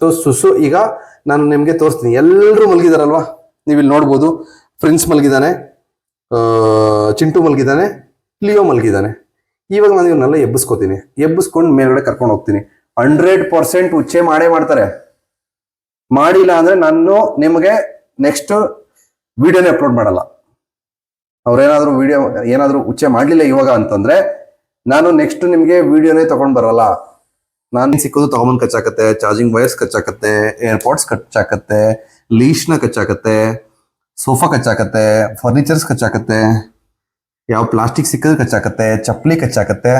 So ಸುಸು ಈಗ ನಾನು ನಿಮಗೆ ತೋರಿಸ್ತೀನಿ. ಎಲ್ಲರೂ ಮಲಗಿದಾರಲ್ವಾ? ನೀವು ಇಲ್ಲಿ ನೋಡ್ಬೋದು ಪ್ರಿನ್ಸ್ ಮಲಗಿದ್ದಾನೆ ಚಿಂಟು ಮಲಗಿದ್ದಾನೆ ಲಿಯೋ ಮಲಗಿದ್ದಾನೆ ಇವಾಗ ನಾನು ಇವನ್ನೆಲ್ಲ ಎಬ್ಬಿಸ್ಕೋತೀನಿ. ಎಬ್ಬಿಸ್ಕೊಂಡು ಮೇಲ್ಗಡೆ ಕರ್ಕೊಂಡು ಹೋಗ್ತೀನಿ. ಹಂಡ್ರೆಡ್ ಪರ್ಸೆಂಟ್ ಉಚ್ಚೆ ಮಾಡೇ ಮಾಡ್ತಾರೆ. ಮಾಡಿಲ್ಲ ಅಂದ್ರೆ ನಾನು ನಿಮಗೆ ನೆಕ್ಸ್ಟ್ ವಿಡಿಯೋನೇ ಅಪ್ಲೋಡ್ ಮಾಡಲ್ಲ. ಅವರೇನಾದರೂ ವಿಡಿಯೋ ಏನಾದರೂ ಉಚ್ಚೆ ಮಾಡಲಿಲ್ಲ ಇವಾಗ ಅಂತಂದ್ರೆ, ನಾನು ನೆಕ್ಸ್ಟ್ ನಿಮಗೆ ವಿಡಿಯೋನೇ ತಗೊಂಡ್ ಬರಲ್ಲ. ನಾನು ಸಿಕ್ಕೋದು ತಗೊಂಬಂದ್ ಕಚ್ಚಾಕತ್ತೆ, ಚಾರ್ಜಿಂಗ್ ವೈರ್ಸ್ ಕಚ್ಚಾಕತ್ತೆ ಏರ್ಪೋರ್ಟ್ಸ್ ಕಚ್ಚಾಕತ್ತೆ ಲೀಶ್ನ ಕಚ್ಚಾಕತ್ತೆ ಸೋಫಾ ಕಚ್ಚಾಕತ್ತೆ ಫರ್ನಿಚರ್ಸ್ ಕಚ್ಚಾಕತ್ತೆ, ಯಾವ ಪ್ಲಾಸ್ಟಿಕ್ ಸಿಕ್ಕಿದ್ರೆ ಕಚ್ಚಾಕತ್ತೆ, ಚಪ್ಪಲಿ ಕಚ್ಚಾಕತ್ತೆ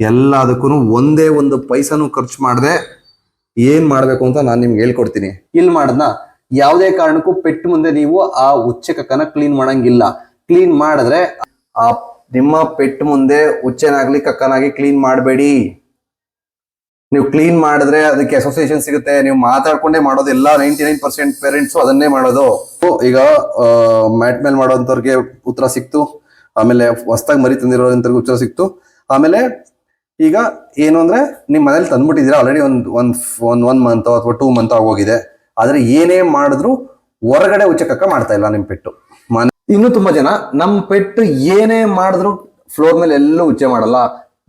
ಎಲ್ಲದಕ್ಕೂ ಒಂದೇ ಒಂದು ಪೈಸಾನು ಖರ್ಚು ಮಾಡದೆ ಏನ್ ಮಾಡ್ಬೇಕು ಅಂತ ನಾನು ನಿಮ್ಗೆ ಹೇಳ್ಕೊಡ್ತೀನಿ. ಇಲ್ಲಿ ಮಾಡದ್ನ ಯಾವುದೇ ಕಾರಣಕ್ಕೂ ಪೆಟ್ಟು ಮುಂದೆ ನೀವು ಆ ಉಚ್ಚೆ ಕಕ್ಕನ ಕ್ಲೀನ್ ಮಾಡಂಗಿಲ್ಲ. ಕ್ಲೀನ್ ಮಾಡಿದ್ರೆ ಆ ನಿಮ್ಮ ಪೆಟ್ಟು ಮುಂದೆ ಉಚ್ಚೆನಾಗ್ಲಿ ಕಕ್ಕನಾಗಿ ಕ್ಲೀನ್ ಮಾಡಬೇಡಿ. ನೀವು ಕ್ಲೀನ್ ಮಾಡಿದ್ರೆ ಅದಕ್ಕೆ ಅಸೋಸಿಯೇಷನ್ ಸಿಗುತ್ತೆ. ನೀವು ಮಾತಾಡ್ಕೊಂಡೇ ಮಾಡೋದು ಎಲ್ಲ ನೈಂಟಿ ನೈನ್ ಪರ್ಸೆಂಟ್ ಪೇರೆಂಟ್ಸ್ ಅದನ್ನೇ ಮಾಡೋದು. ಈಗ ಮ್ಯಾಟ್ ಮೇಲೆ ಮಾಡೋಂಥವ್ರಿಗೆ ಉತ್ತರ ಸಿಕ್ತು. ಆಮೇಲೆ ಹೊಸ್ದಾಗಿ ಮರಿ ತಂದಿರೋಂಥವ್ರಿಗೆ ಉತ್ತರ ಸಿಕ್ತು. ಆಮೇಲೆ ಈಗ ಏನು ಅಂದ್ರೆ ನಿಮ್ಮ ಮನೇಲಿ ತಂದ್ಬಿಟ್ಟಿದ್ದೀರಾ? ಆಲ್ರೆಡಿ ಒಂದು ಒಂದು, ಒಂದ್ ಒನ್ ಮಂತ್ ಅಥವಾ ಟೂ ಮಂತ್ ಆಗೋಗಿದೆ. ಆದ್ರೆ ಏನೇ ಮಾಡಿದ್ರು ಹೊರಗಡೆ ಉಚ್ಚಕಕ್ಕ ಮಾಡ್ತಾ ಇಲ್ಲ ನಿಮ್ ಪೆಟ್ಟು. ಮನೆ ಇನ್ನು ತುಂಬಾ ಜನ, ನಮ್ ಪೆಟ್ಟು ಏನೇ ಮಾಡಿದ್ರು ಫ್ಲೋರ್ ಮೇಲೆ ಎಲ್ಲೂ ಉಚ್ಚೆ ಮಾಡಲ್ಲ.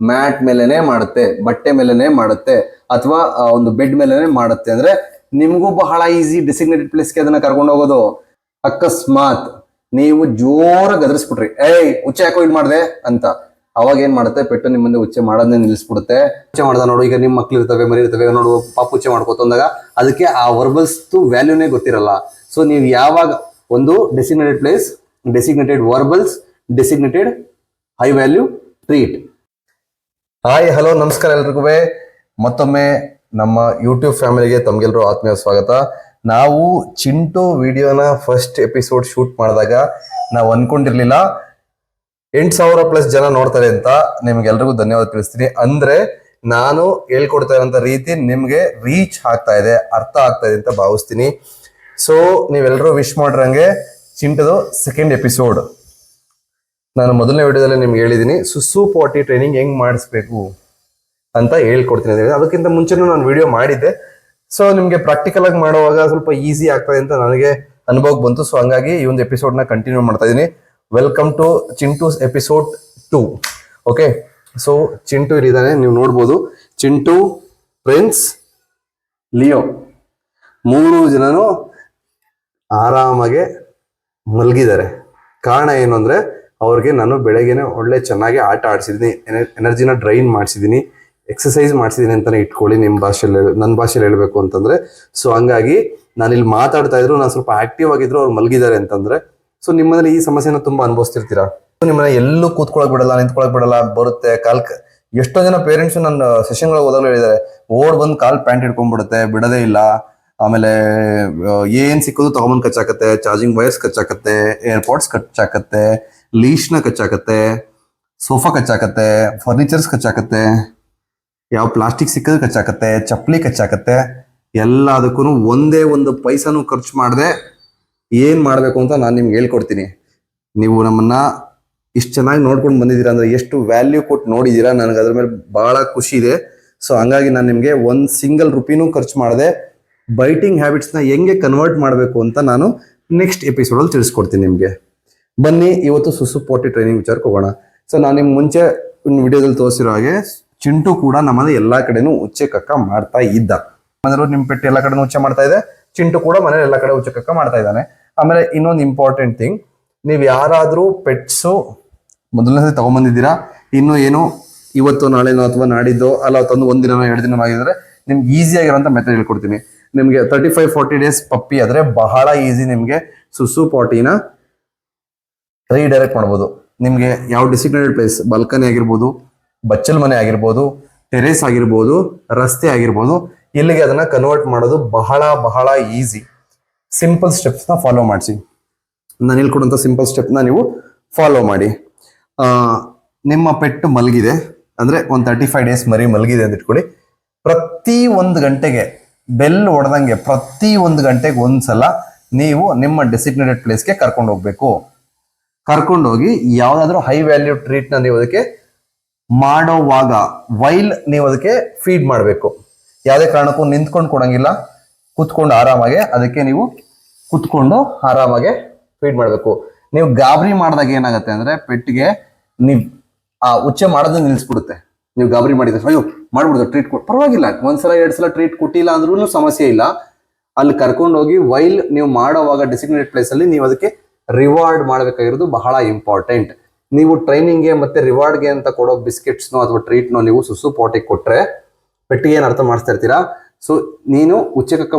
ಮ್ಯಾಟ್ ಮೇಲೆನೆ ಮಾಡುತ್ತೆ, ಬಟ್ಟೆ ಮೇಲೆನೆ ಮಾಡುತ್ತೆ, ಅಥವಾ ಒಂದು ಬೆಡ್ ಮೇಲೆನೆ ಮಾಡುತ್ತೆ ಅಂದ್ರೆ ನಿಮಗೂ ಬಹಳ ಈಸಿ ಡಿಸಿಗ್ನೇಟೆಡ್ ಪ್ಲೇಸ್ಗೆ ಅದನ್ನ ಕರ್ಕೊಂಡು ಹೋಗೋದು. ಅಕಸ್ಮಾತ್ ನೀವು ಜೋರಾಗಿ ಗದರಿಸ್ಬಿಟ್ರಿ. ಏಯ್, ಉಚ್ಚೆ ಯಾಕೋ ಇದು ಮಾಡಿದೆ? ಅಂತ. ಅವಾಗ ಏನ್ ಮಾಡುತ್ತೆ? ಪೆಟ್ಟು ನಿಮ್ಮ ಮುಂದೆ ಉಚ್ಚೆ ಮಾಡೋದನ್ನೇ ನಿಲ್ಲಿಸ್ಬಿಡುತ್ತೆ ಉಚ್ಚೆ ಮಾಡ್ದ ನೋಡು, ಈಗ ನಿಮ್ಮ ಮಕ್ಳು ಇರ್ತವೆ, ಮರಿ ಇರ್ತವೆ ನೋಡು, ಪಾಪ ಉಚ್ಚೆ ಮಾಡ್ಕೋತಂದಾಗ ಅದಕ್ಕೆ ಆ ವರ್ಬಲ್ಸ್ದು ವ್ಯಾಲ್ಯೂನೇ ಗೊತ್ತಿರಲ್ಲ. ಸೊ ನೀವು ಯಾವಾಗ ಒಂದು designated place designated verbals designated high value treat hi, hello, ನಮಸ್ಕಾರ ಎಲ್ರಿಗೂ. ಮತ್ತೊಮ್ಮೆ ನಮ್ಮ ಯೂಟ್ಯೂಬ್ ಫ್ಯಾಮಿಲಿಗೆ ತಮಗೆಲ್ಲರೂ ಆತ್ಮೀಯ ಸ್ವಾಗತ. ನಾವು ಚಿಂಟು ವಿಡಿಯೋನ ಫಸ್ಟ್ ಎಪಿಸೋಡ್ ಶೂಟ್ ಮಾಡಿದಾಗ ನಾವು ಅನ್ಕೊಂಡಿರ್ಲಿಲ್ಲ. ಎಂಟು ಸಾವಿರ ಪ್ಲಸ್ ಜನ ನೋಡ್ತಾರೆ ಅಂತ ನಿಮ್ಗೆಲ್ರಿಗೂ ಧನ್ಯವಾದ ತಿಳಿಸ್ತೀನಿ. ಅಂದ್ರೆ ನಾನು ಹೇಳ್ಕೊಡ್ತಾ ಇರೋಂಥ ರೀತಿ ನಿಮಗೆ ರೀಚ್ ಆಗ್ತಾ ಇದೆ, ಅರ್ಥ ಆಗ್ತಾ ಇದೆ ಅಂತ ಭಾವಿಸ್ತೀನಿ. ಸೊ ನೀವೆಲ್ಲರೂ ವಿಶ್ ಮಾಡಿರಂಗೆ ಚಿಂಟದು ಸೆಕೆಂಡ್ ಎಪಿಸೋಡ್ ನಾನು ಮೊದಲನೇ ವಿಡಿಯೋದಲ್ಲಿ ನಿಮ್ಗೆ ಹೇಳಿದ್ದೀನಿ ಸುಸು ಪಾಟಿ ಟ್ರೈನಿಂಗ್ ಹೆಂಗ್ ಮಾಡಿಸ್ಬೇಕು ಅಂತ ಹೇಳ್ಕೊಡ್ತೀನಿ ಅಂತ. ಅದಕ್ಕಿಂತ ಮುಂಚೆನೂ ನಾನು ವಿಡಿಯೋ ಮಾಡಿದ್ದೆ. ಸೊ ನಿಮಗೆ ಪ್ರಾಕ್ಟಿಕಲ್ ಆಗಿ ಮಾಡುವಾಗ ಸ್ವಲ್ಪ ಈಸಿ ಆಗ್ತದೆ ಅಂತ ನನಗೆ ಅನುಭವಕ್ಕೆ ಬಂತು. ಸೊ ಹಂಗಾಗಿ ಈ ಒಂದು ಎಪಿಸೋಡ್ನ ಕಂಟಿನ್ಯೂ ಮಾಡ್ತಾ ಇದ್ದೀನಿ welcome to Chintu's episode two okay so Chintu ಇಲ್ಲಿದ್ದಾನೆ ನೀವು ನೋಡ್ಬೋದು. ಚಿಂಟು ಪ್ರಿನ್ಸ್ ಲಿಯೋ ಮೂರು ಜನನು ಆರಾಮಾಗೆ ಮಲಗಿದ್ದಾರೆ. ಕಾರಣ ಏನು ಅಂದ್ರೆ ಅವ್ರಿಗೆ ನಾನು ಬೆಳಗ್ಗೆನೆ ಒಳ್ಳೆ ಚೆನ್ನಾಗಿ ಆಟ ಆಡಿಸಿದ್ದೀನಿ ಎನರ್ಜಿನ ಡ್ರೈನ್ ಮಾಡಿಸಿದ್ದೀನಿ ಎಕ್ಸಸೈಸ್ ಮಾಡಿಸಿದ್ದೀನಿ ಅಂತಾನೆ ಇಟ್ಕೊಳ್ಳಿ ನಿಮ್ಮ ಭಾಷೆಯಲ್ಲಿ ನನ್ನ ಭಾಷೆಯಲ್ಲಿ ಹೇಳ್ಬೇಕು ಅಂತಂದ್ರೆ. ಸೊ ಹಂಗಾಗಿ ನಾನು ಇಲ್ಲಿ ಮಾತಾಡ್ತಾ ಇದ್ರು, ನಾನು ಸ್ವಲ್ಪ ಆಕ್ಟಿವ್ ಆಗಿದ್ರು, ಅವ್ರು ಮಲಗಿದ್ದಾರೆ ಅಂತಂದ್ರೆ. ಸೊ ನಿಮ್ಮಲ್ಲಿ ಈ ಸಮಸ್ಯೆನ ತುಂಬಾ ಅನುಭವಿಸ್ತಿರ್ತೀರಾ? ನಿಮ್ಮನ್ನ ಎಲ್ಲೂ ಕೂತ್ಕೊಳಕ್ ಬಿಡಲ್ಲ, ನಿಂತ್ಕೊಳಕ್ ಬಿಡಲ್ಲ, ಬರುತ್ತೆ, ಕಾಲ್ ಎಷ್ಟೋ ಜನ ಪೇರೆಂಟ್ಸ್ ನನ್ನ ಸೆಷನ್ ಓದಲು ಹೇಳಿದ್ದಾರೆ. ಓಡ್ ಬಂದು ಕಾಲ್ ಪ್ಯಾಂಟ್ ಹಿಡ್ಕೊಂಡ್ಬಿಡುತ್ತೆ, ಬಿಡದೇ ಇಲ್ಲ. ಆಮೇಲೆ ಏನ್ ಸಿಕ್ಕೋದು ತಗೊಂಬಂದ್ ಕಚ್ಚಾಕತ್ತೆ ಚಾರ್ಜಿಂಗ್ ವೈರ್ಸ್ ಕಚ್ಚಾಕತ್ತೆ ಏರ್ಪೋರ್ಟ್ಸ್ ಕಚ್ಚಾಕತ್ತೆ ಲೀಶ್ನ ಕಚ್ಚಾಕತ್ತೆ ಸೋಫಾ ಕಚ್ಚಾಕತ್ತೆ ಫರ್ನಿಚರ್ಸ್ ಕಚ್ಚಾಕತ್ತೆ, ಯಾವ ಪ್ಲಾಸ್ಟಿಕ್ ಸಿಕ್ಕದ ಕಚ್ಚಾಕತ್ತೆ, ಚಪ್ಪಲಿ ಕಚ್ಚಾಕತ್ತೆ ಎಲ್ಲದಕ್ಕೂ ಒಂದೇ ಒಂದು ಪೈಸಾನು ಖರ್ಚು ಮಾಡದೆ ಏನ್ ಮಾಡಬೇಕು ಅಂತ ನಾನು ನಿಮ್ಗೆ ಹೇಳ್ಕೊಡ್ತೀನಿ. ನೀವು ನಮ್ಮನ್ನ ಇಷ್ಟು ಚೆನ್ನಾಗಿ ನೋಡ್ಕೊಂಡು ಬಂದಿದ್ದೀರಾ ಅಂದ್ರೆ ಎಷ್ಟು ವ್ಯಾಲ್ಯೂ ಕೊಟ್ಟು ನೋಡಿದ್ದೀರಾ ನನಗೆ ಅದ್ರ ಮೇಲೆ ಬಹಳ ಖುಷಿ ಇದೆ. ಸೊ ಹಂಗಾಗಿ ನಾನು ನಿಮಗೆ ಒಂದು ಸಿಂಗಲ್ ರುಪಿನೂ ಖರ್ಚು ಮಾಡದೆ ಬೈಟಿಂಗ್ ಹ್ಯಾಬಿಟ್ಸ್ನ ಹೆಂಗೆ ಕನ್ವರ್ಟ್ ಮಾಡಬೇಕು ಅಂತ ನಾನು ನೆಕ್ಸ್ಟ್ ಎಪಿಸೋಡಲ್ಲಿ ತಿಳಿಸ್ಕೊಡ್ತೀನಿ ನಿಮಗೆ. ಬನ್ನಿ, ಇವತ್ತು ಸುಸು ಪೋಟಿ ಟ್ರೈನಿಂಗ್ ವಿಚಾರಕ್ಕೆ ಹೋಗೋಣ ಸೊ ನಾನು ನಿಮ್ಗೆ ಮುಂಚೆ ಒಂದು ವಿಡಿಯೋದಲ್ಲಿ ತೋರಿಸಿರೋ ಹಾಗೆ, ಚಿಂಟು ಕೂಡ ನಮ್ಮನೆ ಎಲ್ಲ ಕಡೆನೂ ಉಚ್ಚೆ ಕಕ್ಕ ಮಾಡ್ತಾ ಇದ್ದ. ಮನೇಲಿ ನಿಮ್ಮ ಪೆಟ್ಟು ಎಲ್ಲ ಕಡೆನೂ ಉಚ್ಚೆ ಮಾಡ್ತಾ ಇದೆ, ಚಿಂಟು ಕೂಡ ಮನೇಲಿ ಎಲ್ಲ ಕಡೆ ಉಚ್ಚೆ ಕಕ್ಕ ಮಾಡ್ತಾ ಇದ್ದಾನೆ. ಆಮೇಲೆ ಇನ್ನೊಂದು ಇಂಪಾರ್ಟೆಂಟ್ ಥಿಂಗ್ ನೀವು ಯಾರಾದರೂ ಪೆಟ್ಸು ಮೊದಲನೇ ಸತಿ ತೊಗೊಂಬಂದಿದ್ದೀರಾ? ಇನ್ನು ಏನು ಇವತ್ತು ನಾಳೆನೋ ಅಥವಾ ನಾಡಿದ್ದೋ, ಅಲ್ಲ, ತಂದು ಒಂದಿನನೋ ಎರಡು ದಿನ ಆಗಿದ್ರೆ ನಿಮ್ಗೆ ಈಸಿ ಆಗಿರೋಂಥ ಮೆಥಡ್ ಹೇಳ್ಕೊಡ್ತೀನಿ. ನಿಮಗೆ thirty five forty days puppy ಆದರೆ ಬಹಳ ಈಸಿ ನಿಮಗೆ ಸುಸು ಪಾಟಿನ ರೀಡೈರೆಕ್ಟ್ ಮಾಡ್ಬೋದು. ನಿಮಗೆ ಯಾವ ಡಿಸಿಗ್ನೇಟೆಡ್ ಪ್ಲೇಸ್ ಬಲ್ಕನಿ ಆಗಿರ್ಬೋದು, ಬಚ್ಚಲ್ ಮನೆ ಆಗಿರ್ಬೋದು ಟೆರೇಸ್ ಆಗಿರ್ಬೋದು, ರಸ್ತೆ ಆಗಿರ್ಬೋದು, ಇಲ್ಲಿಗೆ ಅದನ್ನ ಕನ್ವರ್ಟ್ ಮಾಡೋದು ಬಹಳ ಬಹಳ ಈಸಿ ಸಿಂಪಲ್ ಸ್ಟೆಪ್ಸ್ನ ಫಾಲೋ ಮಾಡಿಸಿ. ನಾನು ಹೇಳ್ಕೊಡುವಂಥ ಸಿಂಪಲ್ ಸ್ಟೆಪ್ನ ನೀವು ಫಾಲೋ ಮಾಡಿ. ನಿಮ್ಮ ಪೆಟ್ಟು ಮಲಗಿದೆ, ಅಂದರೆ ಒಂದು ತರ್ಟಿ ಫೈವ್ ಡೇಸ್ ಮರಿ ಮಲಗಿದೆ ಅಂತ ಇಟ್ಕೊಳ್ಳಿ. ಪ್ರತಿ ಒಂದು ಗಂಟೆಗೆ ಬೆಲ್ ಹೊಡೆದಂಗೆ ಪ್ರತಿ ಒಂದು ಗಂಟೆಗೆ ಒಂದ್ಸಲ ನೀವು ನಿಮ್ಮ ಡೆಸಿಗ್ನೇಟೆಡ್ ಪ್ಲೇಸ್ಗೆ ಕರ್ಕೊಂಡು ಹೋಗ್ಬೇಕು. ಕರ್ಕೊಂಡೋಗಿ ಯಾವುದಾದ್ರೂ ಹೈ ವ್ಯಾಲ್ಯೂ ಟ್ರೀಟ್ನ ನೀವು ಅದಕ್ಕೆ ಮಾಡೋವಾಗ ವೈಲ್ ನೀವು ಅದಕ್ಕೆ ಫೀಡ್ ಮಾಡಬೇಕು. ಯಾವುದೇ ಕಾರಣಕ್ಕೂ ನಿಂತ್ಕೊಂಡು ಕೊಡಂಗಿಲ್ಲ. ಕುತ್ಕೊಂಡು ಆರಾಮಾಗಿ ಅದಕ್ಕೆ ನೀವು ಕುತ್ಕೊಂಡು ಆರಾಮಾಗಿ ಫೀಡ್ ಮಾಡಬೇಕು. ನೀವು ಗಾಬರಿ ಮಾಡಿದಾಗ ಏನಾಗುತ್ತೆ ಅಂದ್ರೆ ಪೆಟ್ಟಿಗೆ ನೀವು ಆ ಉಚ್ಚೆ ಮಾಡೋದನ್ನ ನಿಲ್ಲಿಸ್ಬಿಡುತ್ತೆ ನೀವು ಗಾಬರಿ ಮಾಡಿದ್ರೆ ಅಯ್ಯೋ, ಮಾಡ್ಬಿಡ್ದು ಟ್ರೀಟ್ ಕೊಟ್ಟು ಪರವಾಗಿಲ್ಲ. ಒಂದ್ಸಲ ಎರಡು ಸಲ ಟ್ರೀಟ್ ಕೊಟ್ಟಿಲ್ಲ ಅಂದ್ರೂ ಸಮಸ್ಯೆ ಇಲ್ಲ. ಅಲ್ಲಿ ಕರ್ಕೊಂಡೋಗಿ ವೈಲ್ ನೀವು ಮಾಡೋವಾಗ ಡೆಸಿಗ್ನೇಟೆಡ್ ಪ್ಲೇಸಲ್ಲಿ ನೀವು ಅದಕ್ಕೆ ರಿವಾರ್ಡ್ ಮಾಡಬೇಕಾಗಿರೋದು ಬಹಳ ಇಂಪಾರ್ಟೆಂಟ್. ನೀವು ಟ್ರೈನಿಂಗ್ಗೆ ಮತ್ತೆ ರಿವಾರ್ಡ್ಗೆ ಅಂತ ಕೊಡೋ ಬಿಸ್ಕೆಟ್ಸ್ನೋ ಅಥವಾ ಟ್ರೀಟ್ನೋ ನೀವು ಸುಸು ಪಾಟಿಗೆ ಕೊಟ್ರೆ ಪೆಟ್ಟಿಗೆ ಏನು ಅರ್ಥ ಮಾಡಿಸ್ತಾ ಇರ್ತೀರಾ? ಸೊ ನೀನು ಉಚ್ಚಕಕ್ಕ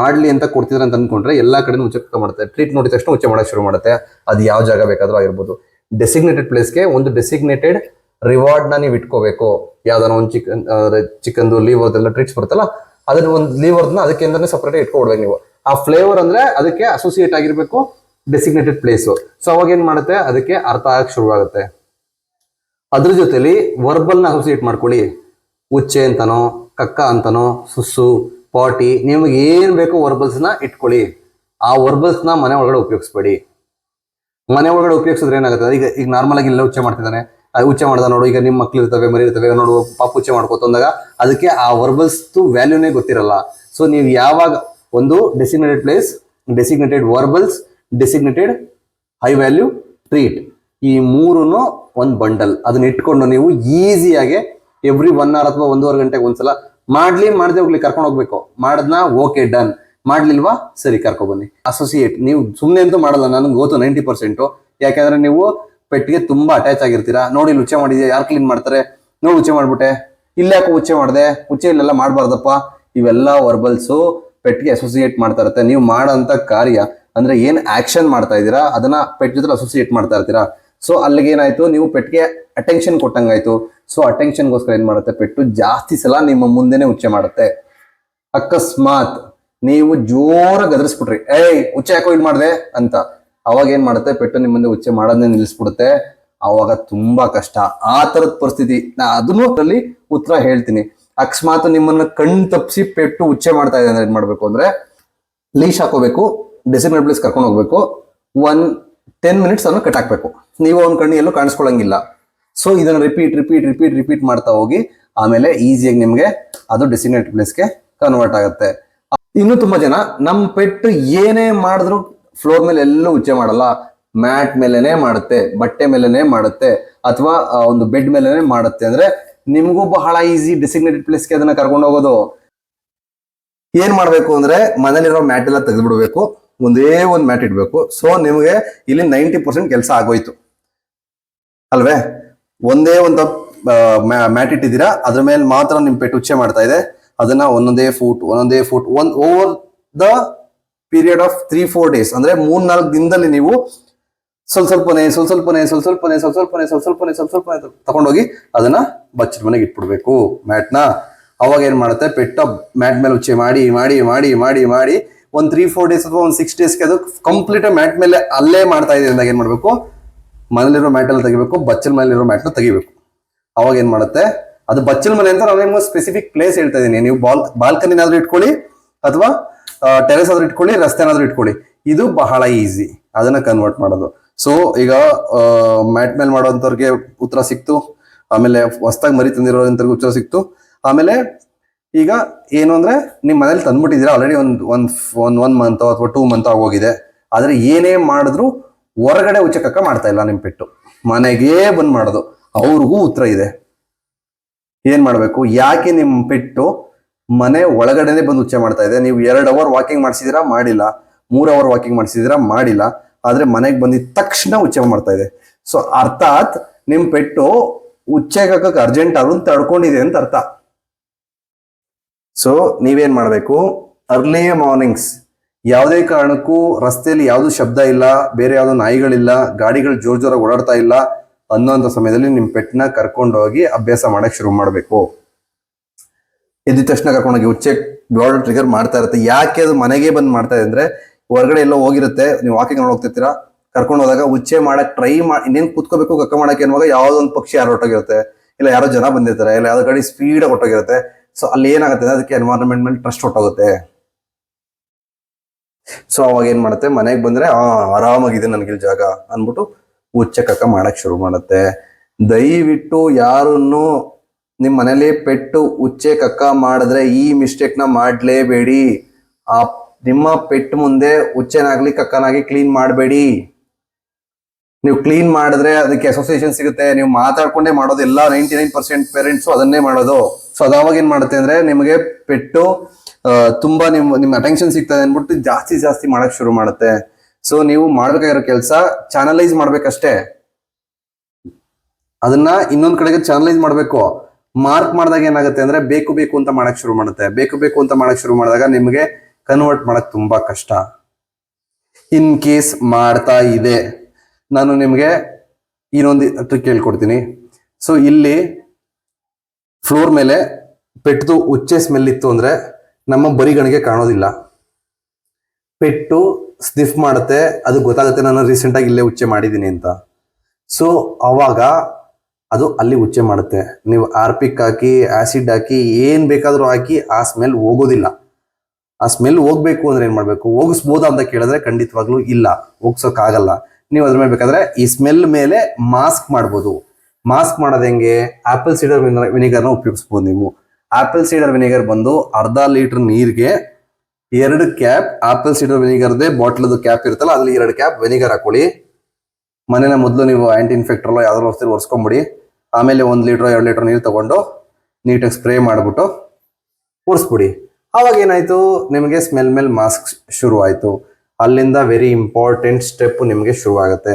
ಮಾಡಲಿ ಅಂತ ಕೊಡ್ತಿದ್ರೆ ಅಂತ ಅನ್ಕೊಂಡ್ರೆ ಎಲ್ಲಾ ಕಡೆ ಉಚ್ಚಕಕ್ಕ ಮಾಡುತ್ತೆ ಟ್ರೀಟ್ ನೋಡಿದ ತಕ್ಷಣ ಉಚ್ಚ ಮಾಡೋಕೆ ಶುರು ಮಾಡುತ್ತೆ. ಅದು ಯಾವ ಜಾಗ ಬೇಕಾದರೂ ಆಗಿರ್ಬೋದು. ಡೆಸಿಗ್ನೇಟೆಡ್ ಪ್ಲೇಸ್ಗೆ ಒಂದು ಡೆಸಿಗ್ನೇಟೆಡ್ ರಿವಾರ್ಡ್ನ ನೀವು ಇಟ್ಕೋಬೇಕು. ಯಾವ್ದಾರ ಒಂದು ಚಿಕನ್ ಚಿಕನ್ದು ಲೀವರ್ದೆಲ್ಲ ಟ್ರೀಟ್ಸ್ ಬರುತ್ತಲ್ಲ, ಅದನ್ನ ಒಂದು ಲೀವರ್ನ ಅದಕ್ಕೆ ಸಪ್ರೇಟ್ ಇಟ್ಕೊಡ್ಬೇಕು ನೀವು. ಆ ಫ್ಲೇವರ್ ಅಂದ್ರೆ ಅದಕ್ಕೆ ಅಸೋಸಿಯೇಟ್ ಆಗಿರ್ಬೇಕು. ಡೆಸಿಗ್ನೇಟೆಡ್ ಪ್ಲೇಸು ಸೊ ಅವಾಗ ಏನ್ ಮಾಡುತ್ತೆ? ಅದಕ್ಕೆ ಅರ್ಥ ಆಗಕ್ಕೆ ಶುರುವಾಗುತ್ತೆ. ಅದ್ರ ಜೊತೆಲಿ ವರ್ಬಲ್ನ ಅಸೋಸಿಯೇಟ್ ಮಾಡ್ಕೊಳ್ಳಿ. ಉಚ್ಚೆ ಅಂತನೋ, ಕಕ್ಕ ಅಂತನೋ, ಸುಸ್ಸು ಪಾಟಿ ನಿಮಗೆ ಏನು ಬೇಕೋ ವರ್ಬಲ್ಸ್ನ ಇಟ್ಕೊಳ್ಳಿ. ಆ ವರ್ಬಲ್ಸ್ನ ಮನೆ ಒಳಗಡೆ ಉಪಯೋಗಿಸ್ಬೇಡಿ. ಮನೆ ಒಳಗಡೆ ಉಪಯೋಗಿಸಿದ್ರೆ ಏನಾಗುತ್ತೆ? ಈಗ ಈಗ ನಾರ್ಮಲ್ ಆಗಿ ಇಲ್ಲ ಉಚ್ಚೆ ಮಾಡ್ತಿದ್ದಾನೆ. ಉಚ್ಚೆ ಮಾಡ್ದ ನೋಡು, ಈಗ ನಿಮ್ಮ ಮಕ್ಳು ಇರ್ತವೆ, ಮರಿ ಇರ್ತವೆ ನೋಡು, ಪಾಪ ಉಚ್ಚೆ ಮಾಡ್ಕೋತಂದಾಗ ಅದಕ್ಕೆ ಆ ವರ್ಬಲ್ಸ್ದು ವ್ಯಾಲ್ಯೂನೇ ಗೊತ್ತಿರಲ್ಲ. ಸೊ ನೀವು ಯಾವಾಗ ಒಂದು designated place designated verbals designated high value treat ಈ ಮೂರನ್ನು ಒಂದು ಬಂಡಲ್ ಅದನ್ನ ಇಟ್ಕೊಂಡು ನೀವು ಈಸಿಯಾಗಿ ಎವ್ರಿ ಒನ್ ಅವರ್ ಅಥವಾ ಒಂದೂವರೆ ಗಂಟೆಗೆ ಒಂದ್ಸಲ ಮಾಡ್ಲಿ, ಮಾಡದೆ ಹೋಗ್ಲಿ ಕರ್ಕೊಂಡು ಹೋಗ್ಬೇಕು. ಮಾಡದ್ನ ಓಕೆ ಡನ್ ಮಾಡ್ಲಿಲ್ವಾ? ಸರಿ, ಕರ್ಕೊ ಬನ್ನಿ. ಅಸೋಸಿಯೇಟ್ ನೀವು ಸುಮ್ಮನೆ ಅಂತೂ ಮಾಡಲ್ಲ, ನನಗೆ ಗೊತ್ತು ನೈಂಟಿ ಪರ್ಸೆಂಟ್ ಯಾಕಂದ್ರೆ ನೀವು ಪೆಟ್ಟಿಗೆ ತುಂಬಾ ಅಟ್ಯಾಚ್ ಆಗಿರ್ತೀರಾ. ನೋಡಿ, ಇಲ್ಲಿ ಉಚ್ಚೆ ಮಾಡಿದ್ಯಾ? ಯಾರು ಕ್ಲೀನ್ ಮಾಡ್ತಾರೆ? ನೋಡಿ, ಉಚ್ಚೆ ಮಾಡ್ಬಿಟ್ಟೆ. ಯಾಕೋ ಉಚ್ಚೆ ಮಾಡಿದೆ? ಉಚ್ಚೆ ಇಲ್ಲೆಲ್ಲ ಮಾಡಬಾರ್ದಪ್ಪ. ಇವೆಲ್ಲ ವರ್ಬಲ್ಸು ಪೆಟ್ಟಿಗೆ ಅಸೋಸಿಯೇಟ್ ಮಾಡ್ತಾ ಇರುತ್ತೆ. ನೀವು ಮಾಡೋಂಥ ಕಾರ್ಯ ಅಂದ್ರೆ ಏನ್ ಆಕ್ಷನ್ ಮಾಡ್ತಾ ಇದ್ದೀರಾ? ಅದನ್ನ ಪೆಟ್ ಜೊತೆ ಅಸೋಸಿಯೇಟ್ ಮಾಡ್ತಾ ಇರ್ತೀರಾ? ಸೊ ಅಲ್ಲಿಗೆ ಏನಾಯ್ತು? ನೀವು ಪೆಟ್ಗೆ ಅಟೆನ್ಷನ್ ಕೊಟ್ಟಂಗಾಯ್ತು. ಸೊ ಅಟೆನ್ಷನ್ಗೋಸ್ಕರ ಏನ್ ಮಾಡುತ್ತೆ? ಪೆಟ್ಟು ಜಾಸ್ತಿ ಸಲ ನಿಮ್ಮ ಮುಂದೆನೆ ಉಚ್ಚೆ ಮಾಡುತ್ತೆ. ಅಕಸ್ಮಾತ್ ನೀವು ಜೋರ ಗದರಿಸ್ಬಿಟ್ರಿ. ಏಯ್, ಉಚ್ಚೆ ಯಾಕೋ ಇದು ಮಾಡಿದೆ? ಅಂತ. ಅವಾಗ ಏನ್ ಮಾಡುತ್ತೆ? ಪೆಟ್ಟು ನಿಮ್ಮ ಮುಂದೆ ಉಚ್ಚೆ ಮಾಡೋದನ್ನೇ ನಿಲ್ಲಿಸ್ಬಿಡುತ್ತೆ. ಅವಾಗ ತುಂಬಾ ಕಷ್ಟ. ಆ ತರದ ಪರಿಸ್ಥಿತಿ. ನಾ ಅದನ್ನು ಅದರಲ್ಲಿ ಉತ್ತರ ಹೇಳ್ತೀನಿ. ಅಕಸ್ಮಾತ್ ನಿಮ್ಮನ್ನ ಕಣ್ ತಪ್ಪಿಸಿ ಪೆಟ್ಟು ಉಚ್ಚೆ ಮಾಡ್ತಾ ಇದೆ ಅಂದ್ರೆ ಏನ್ ಮಾಡ್ಬೇಕು ಅಂದ್ರೆ ಲೀಶ್ ಹಾಕೋಬೇಕು. ಡೆಸಿಗ್ನೇಟ್ ಪ್ಲೇಸ್ ಕರ್ಕೊಂಡು ಹೋಗ್ಬೇಕು. ಒನ್ ಟೆನ್ ಮಿನಿಟ್ಸ್ ಅನ್ನು ಕಟ್ ಹಾಕ್ಬೇಕು. ನೀವು ಅವ್ನ ಕಣ್ಣು ಎಲ್ಲೂ ಕಾಣಿಸ್ಕೊಳ್ಳಂಗಿಲ್ಲ ಸೊ ಇದನ್ನ ರಿಪೀಟ್ ರಿಪೀಟ್ ರಿಪೀಟ್ ರಿಪೀಟ್ ಮಾಡ್ತಾ ಹೋಗಿ, ಆಮೇಲೆ ಈಸಿಯಾಗಿ ನಿಮಗೆ ಅದು ಡೆಸಿಗ್ನೇಟ್ ಪ್ಲೇಸ್ಗೆ ಕನ್ವರ್ಟ್ ಆಗುತ್ತೆ. ಇನ್ನು ತುಂಬಾ ಜನ ನಮ್ಮ ಪೆಟ್ಟು ಏನೇ ಮಾಡಿದ್ರು ಫ್ಲೋರ್ ಮೇಲೆ ಎಲ್ಲೂ ಉಚ್ಚೆ ಮಾಡಲ್ಲ. ಮ್ಯಾಟ್ ಮೇಲೆನೆ ಮಾಡುತ್ತೆ, ಬಟ್ಟೆ ಮೇಲೆನೆ ಮಾಡುತ್ತೆ, ಅಥವಾ ಒಂದು ಬೆಡ್ ಮೇಲೆನೆ ಮಾಡುತ್ತೆ ಅಂದ್ರೆ ನಿಮಗೂ ಬಹಳ ಈಸಿ ಡೆಸಿಗ್ನೇಟೆಡ್ ಪ್ಲೇಸ್ಗೆ ಅದನ್ನ ಕರ್ಕೊಂಡು ಹೋಗೋದು. ಏನ್ ಮಾಡ್ಬೇಕು ಅಂದ್ರೆ ಮನೇಲಿರೋ ಮ್ಯಾಟ್ ಎಲ್ಲ ತೆಗೆದ್ಬಿಡ್ಬೇಕು. ಒಂದೇ ಒಂದು ಮ್ಯಾಟ್ ಇಡಬೇಕು. ಸೊ ನಿಮಗೆ ಇಲ್ಲಿ ನೈಂಟಿ ಪರ್ಸೆಂಟ್ ಕೆಲಸ ಆಗೋಯ್ತು. ಅಲ್ವೇ? ಒಂದೇ ಒಂದು ಮ್ಯಾಟ್ ಇಟ್ಟಿದ್ದೀರಾ, ಅದ್ರ ಮೇಲೆ ಮಾತ್ರ ನಿಮ್ಮ ಪೆಟ್ಟು ಉಚ್ಚೆ ಮಾಡ್ತಾ ಇದೆ. ಅದನ್ನ ಒಂದೊಂದೇ ಫೂಟ್ ಒಂದೊಂದೇ ಫೂಟ್ ಒಂದು over the period of three four days ಅಂದ್ರೆ ಮೂರ್, ನಾಲ್ಕು ದಿನದಲ್ಲಿ ನೀವು ಸ್ವಲ್ಪ ಸ್ವಲ್ಪನೇ ಸ್ವಲ್ಪ ಸ್ವಲ್ಪನೇ ಸ್ವಲ್ಪ ಸ್ವಲ್ಪನೇ ಸ್ವಲ್ಪ ಸ್ವಲ್ಪನೇ ಸ್ವಲ್ಪ ಸ್ವಲ್ಪನೇ ಸ್ವಲ್ಪ ಸ್ವಲ್ಪನೇ ತಗೊಂಡೋಗಿ ಅದನ್ನ ಬಚ್ಚಿದ ಮನೆಗೆ ಇಟ್ಬಿಡ್ಬೇಕು ಮ್ಯಾಟ್ನ ಅವಾಗ ಏನ್ ಮಾಡುತ್ತೆ? ಪೆಟ್ಟ ಮ್ಯಾಟ್ ಮೇಲೆ ಉಚ್ಚೆ ಮಾಡಿ ಮಾಡಿ ಮಾಡಿ ಮಾಡಿ ಮಾಡಿ ಒಂದ್ ತ್ರೀ ಫೋರ್ ಡೇಸ್ ಅಥವಾ ಒಂದು ಸಿಕ್ಸ್ ಡೇಸ್ಗೆ ಅದು ಕಂಪ್ಲೀಟ್ ಮ್ಯಾಟ್ ಮೇಲೆ ಅಲ್ಲೇ ಮಾಡ್ತಾ ಇದೆ ಅಂದಾಗ ಏನ್ ಮಾಡ್ಬೇಕು? ಮನೇಲಿರೋ ಮ್ಯಾಟ್ ಎಲ್ಲ ತೆಗಿಬೇಕು, ಬಚ್ಚಲ್ ಮೇಲಿರೋ ಮ್ಯಾಟ್ನ ತೆಗಿಬೇಕು. ಅವಾಗ ಏನು ಮಾಡುತ್ತೆ? ಅದು ಬಚ್ಚಲ್ ಮನೆ ಅಂತ ನಾವೇನು ಸ್ಪೆಸಿಫಿಕ್ ಪ್ಲೇಸ್ ಹೇಳ್ತಾ ಇದೀನಿ. ನೀವು ಬಾಲ್ ಬಾಲ್ಕನಿನಾದ್ರೂ ಇಟ್ಕೊಳ್ಳಿ ಅಥವಾ ಟೆರೆಸ್ ಆದ್ರೂ ಇಟ್ಕೊಳ್ಳಿ, ರಸ್ತೆನಾದ್ರೂ ಇಟ್ಕೊಳ್ಳಿ. ಇದು ಬಹಳ ಈಸಿ ಅದನ್ನ ಕನ್ವರ್ಟ್ ಮಾಡೋದು. ಸೊ ಈಗ ಮ್ಯಾಟ್ ಮೇಲೆ ಮಾಡೋಂಥವ್ರಿಗೆ ಉತ್ತರ ಸಿಕ್ತು. ಆಮೇಲೆ ಹೊಸ್ದಾಗಿ ಮರಿ ತಂದಿರೋಂಥವ್ರಿಗೆ ಉತ್ತರ ಸಿಕ್ತು. ಆಮೇಲೆ ಈಗ ಏನು ಅಂದ್ರೆ ನಿಮ್ಮ ಮನೇಲಿ ತಂದ್ಬಿಟ್ಟಿದ್ದೀರಾ ಆಲ್ರೆಡಿ ಒಂದು, ಒಂದ್ ಒಂದ್ ಒನ್ ಮಂತ್ ಅಥವಾ ಟೂ ಮಂತ್ ಆಗೋಗಿದೆ. ಆದ್ರೆ ಏನೇ ಮಾಡಿದ್ರು ಹೊರಗಡೆ ಉಚ್ಚಕಕ್ಕ ಮಾಡ್ತಾ ಇಲ್ಲ ನಿಮ್ಮ ಪೆಟ್ಟು. ಮನೆಗೇ ಬಂದು ಮಾಡೋದು. ಅವ್ರಿಗೂ ಉತ್ತರ ಇದೆ. ಏನು ಮಾಡಬೇಕು? ಯಾಕೆ ನಿಮ್ಮ ಪೆಟ್ಟು ಮನೆ ಒಳಗಡೆನೆ ಬಂದು ಉಚ್ಚೆ ಮಾಡ್ತಾ ಇದೆ? ನೀವು ಎರಡು ಅವರ್ ವಾಕಿಂಗ್ ಮಾಡಿಸಿದಿರಾ ಮಾಡಿಲ್ಲ. ಮೂರು ಅವರ್ ವಾಕಿಂಗ್ ಮಾಡಿಸಿದಿರಾ ಮಾಡಿಲ್ಲ. ಆದ್ರೆ ಮನೆಗೆ ಬಂದಿದ ತಕ್ಷಣ ಉಚ್ಚೆ ಮಾಡ್ತಾ ಇದೆ. ಸೊ ಅರ್ಥಾತ್ ನಿಮ್ಮ ಪೆಟ್ಟು ಉಚ್ಚೆಗಕ್ಕೆ ಅರ್ಜೆಂಟ್ ಆದ್ರೂ ತಡ್ಕೊಂಡಿದೆ ಅಂತ ಅರ್ಥ. ಸೊ ನೀವೇನ್ ಮಾಡಬೇಕು? ಅರ್ಲಿ ಮಾರ್ನಿಂಗ್ಸ್ ಯಾವುದೇ ಕಾರಣಕ್ಕೂ ರಸ್ತೆಯಲ್ಲಿ ಯಾವುದು ಶಬ್ದ ಇಲ್ಲ, ಬೇರೆ ಯಾವುದು ನಾಯಿಗಳಿಲ್ಲ, ಗಾಡಿಗಳು ಜೋರ್ ಜೋರಾಗಿ ಓಡಾಡ್ತಾ ಇಲ್ಲ ಅನ್ನೋಂಥ ಸಮಯದಲ್ಲಿ ನಿಮ್ ಪೆಟ್ನ ಕರ್ಕೊಂಡೋಗಿ ಅಭ್ಯಾಸ ಮಾಡಕ್ ಶುರು ಮಾಡಬೇಕು. ಎದ್ದ ತಕ್ಷಣ ಕರ್ಕೊಂಡೋಗಿ ಉಚ್ಚೆ ಬ್ರಾಡ್ ಟ್ರಿಗರ್ ಮಾಡ್ತಾ ಇರುತ್ತೆ. ಯಾಕೆ ಅದು ಮನೆಗೆ ಬಂದ್ ಮಾಡ್ತಾ ಇದೆ ಅಂದ್ರೆ ಹೊರಗಡೆ ಎಲ್ಲೋ ಹೋಗಿರುತ್ತೆ, ನೀವು ವಾಕಿಂಗ್ ಹೋಗ್ತಿರ್ತೀರಾ, ಕರ್ಕೊಂಡು ಹೋದಾಗ ಉಚ್ಚೆ ಮಾಡಕ್ ಟ್ರೈ ಮಾಡಿ ಇನ್ನೇನು ಕೂತ್ಕೋಬೇಕು ಕಕ್ಕ ಮಾಡಕ್ಕೆ ಅನ್ನುವಾಗ ಯಾವುದೋ ಪಕ್ಷಿ ಯಾರು ಹೊಟ್ಟೋಗಿರುತ್ತೆ ಇಲ್ಲ ಯಾರೋ ಜನ ಬಂದಿರ್ತಾರೆ, ಇಲ್ಲ ಯಾವ್ದೋ ಗಾಡಿ ಸ್ಪೀಡ್ ಹೊಟ್ಟೋಗಿರುತ್ತೆ ಸೊ ಅಲ್ಲಿ ಏನಾಗುತ್ತೆ? ಅದಕ್ಕೆ ಎನ್ವೈರನ್ಮೆಂಟ್ ಮೇಲೆ ಟ್ರಸ್ಟ್ ಹೊಟ್ಟೋಗುತ್ತೆ ಸೊ ಅವಾಗ ಏನ್ ಮಾಡುತ್ತೆ? ಮನೆಗೆ ಬಂದ್ರೆ, ಆ ಆರಾಮಾಗಿದೆ ನನಗೆ ಇಲ್ಲಿ ಜಾಗ ಅಂದ್ಬಿಟ್ಟು ಉಚ್ಚೆ ಕಕ್ಕ ಮಾಡಕ್ ಶುರು ಮಾಡುತ್ತೆ. ದಯವಿಟ್ಟು ಯಾರನ್ನು ನಿಮ್ಮ ಮನೇಲಿ ಪೆಟ್ಟು ಹುಚ್ಚೆ ಕಕ್ಕ ಮಾಡಿದ್ರೆ ಈ ಮಿಸ್ಟೇಕ್ ಮಾಡಲೇಬೇಡಿ ಮಾಡ್ಲೇಬೇಡಿ. ಆ, ನಿಮ್ಮ ಪೆಟ್ ಮುಂದೆ ಹುಚ್ಚೆನಾಗ್ಲಿ ಕಕ್ಕನಾಗಿ ಕ್ಲೀನ್ ಮಾಡಬೇಡಿ. ನೀವು ಕ್ಲೀನ್ ಮಾಡಿದ್ರೆ ಅದಕ್ಕೆ ಅಸೋಸಿಯೇಷನ್ ಸಿಗುತ್ತೆ. ನೀವು ಮಾತಾಡ್ಕೊಂಡೇ ಮಾಡೋದು ಎಲ್ಲ ನೈಂಟಿ ನೈನ್ ಪರ್ಸೆಂಟ್ ಪೇರೆಂಟ್ಸ್ ಅದನ್ನೇ ಮಾಡೋದು. ಸೊ ಅದಾವಾಗ ಏನ್ ಮಾಡುತ್ತೆ ಅಂದ್ರೆ ನಿಮಗೆ ಪೆಟ್ಟು ತುಂಬಾ ನಿಮ್ ನಿಮ್ ಅಟೆನ್ಷನ್ ಸಿಗ್ತದೆ ಅನ್ಬಿಟ್ಟು ಜಾಸ್ತಿ ಜಾಸ್ತಿ ಮಾಡಕ್ ಶುರು ಮಾಡುತ್ತೆ. ಸೊ ನೀವು ಮಾಡ್ಬೇಕಾಗಿರೋ ಕೆಲಸ ಚಾನಲೈಸ್ ಮಾಡ್ಬೇಕಷ್ಟೇ. ಅದನ್ನ ಇನ್ನೊಂದ್ ಕಡೆಗೆ ಚಾನಲೈಸ್ ಮಾಡ್ಬೇಕು. ಮಾರ್ಕ್ ಮಾಡಿದಾಗ ಏನಾಗುತ್ತೆ ಅಂದ್ರೆ ಬೇಕು ಬೇಕು ಅಂತ ಮಾಡಕ್ ಶುರು ಮಾಡುತ್ತೆ. ಬೇಕು ಬೇಕು ಅಂತ ಮಾಡಕ್ ಶುರು ಮಾಡಿದಾಗ ನಿಮಗೆ ಕನ್ವರ್ಟ್ ಮಾಡಕ್ ತುಂಬಾ ಕಷ್ಟ. ಇನ್ ಕೇಸ್ ಮಾಡ್ತಾ ಇದೆ. ನಾನು ನಿಮಗೆ ಇನ್ನೊಂದು ಟ್ರಿಕ್ ಹೇಳ್ಕೊಡ್ತೀನಿ. ಸೊ ಇಲ್ಲಿ ಫ್ಲೋರ್ ಮೇಲೆ ಪೆಟ್ಟು ಉಚ್ಚೆ ಸ್ಮೆಲ್ ಇತ್ತು ಅಂದ್ರೆ ನಮ್ಮ ಬರಿಗಣಿಗೆ ಕಾಣೋದಿಲ್ಲ. ಪೆಟ್ಟು ಸ್ನಿಫ್ ಮಾಡುತ್ತೆ, ಅದು ಗೊತ್ತಾಗುತ್ತೆ ನಾನು ರೀಸೆಂಟ್ ಆಗಿ ಇಲ್ಲೇ ಉಚ್ಚೆ ಮಾಡಿದ್ದೀನಿ ಅಂತ. ಸೊ ಅವಾಗ ಅದು ಅಲ್ಲಿ ಉಚ್ಚೆ ಮಾಡುತ್ತೆ. ನೀವು ಆರ್ಪಿಕ್ ಹಾಕಿ ಆಸಿಡ್ ಹಾಕಿ, ಏನ್ ಬೇಕಾದರೂ ಹಾಕಿ, ಆ ಸ್ಮೆಲ್ ಹೋಗೋದಿಲ್ಲ. ಆ ಸ್ಮೆಲ್ ಹೋಗ್ಬೇಕು ಅಂದ್ರೆ ಏನು ಮಾಡಬೇಕು? ಹೋಗಿಸ್ಬೋದಾ ಅಂತ ಕೇಳಿದ್ರೆ ಖಂಡಿತವಾಗ್ಲೂ ಇಲ್ಲ. ಹೋಗ್ಸೋಕ್ಕಾಗಲ್ಲ. ನೀವು ಅದ್ರ ಮೇಲೆ ಬೇಕಾದ್ರೆ ಈ ಸ್ಮೆಲ್ ಮೇಲೆ ಮಾಸ್ಕ್ ಮಾಡ್ಬೋದು. ಮಾಸ್ಕ್ ಮಾಡೋದು ಹೆಂಗೆ? ಆಪಲ್ ಸೀಡರ್ ವಿನೆಗರ್ನ ಉಪಯೋಗಿಸ್ಬೋದು ನೀವು. ಆಪಲ್ ಸೀಡರ್ ವಿನೆಗರ್ ಬಂದು ಅರ್ಧ ಲೀಟರ್ ನೀರಿಗೆ ಎರಡು ಕ್ಯಾಪ್ ಆಪಲ್ ಸೀಡರ್ ವಿನಿಗರ್ದೇ ಬಾಟ್ಲದು ಕ್ಯಾಪ್ ಇರುತ್ತಲ್ಲ, ಅದ್ರಲ್ಲಿ ಎರಡು ಕ್ಯಾಪ್ ವಿನಿಗರ್ ಹಾಕೊಳ್ಳಿ. ಮನೇನ ಮೊದಲು ನೀವು ಆಂಟಿ ಇನ್ಫೆಕ್ಟ್ರಲ್ಲೋ ಯಾವ್ದಾದ್ರು ವಸ್ತು ಒರೆಸ್ಕೊಂಬಿಡಿ. ಆಮೇಲೆ ಒಂದು ಲೀಟ್ರ್, ಎರಡು ಲೀಟರ್ ನೀರು ತಗೊಂಡು ನೀಟಾಗಿ ಸ್ಪ್ರೇ ಮಾಡಿಬಿಟ್ಟು ಒರೆಸ್ಬಿಡಿ. ಅವಾಗ ಏನಾಯ್ತು? ನಿಮಗೆ ಸ್ಮೆಲ್ ಮೇಲೆ ಮಾಸ್ಕ್ ಶುರುವಾಯಿತು. ಅಲ್ಲಿಂದ ವೆರಿ ಇಂಪಾರ್ಟೆಂಟ್ ಸ್ಟೆಪ್ ನಿಮಗೆ ಶುರು ಆಗುತ್ತೆ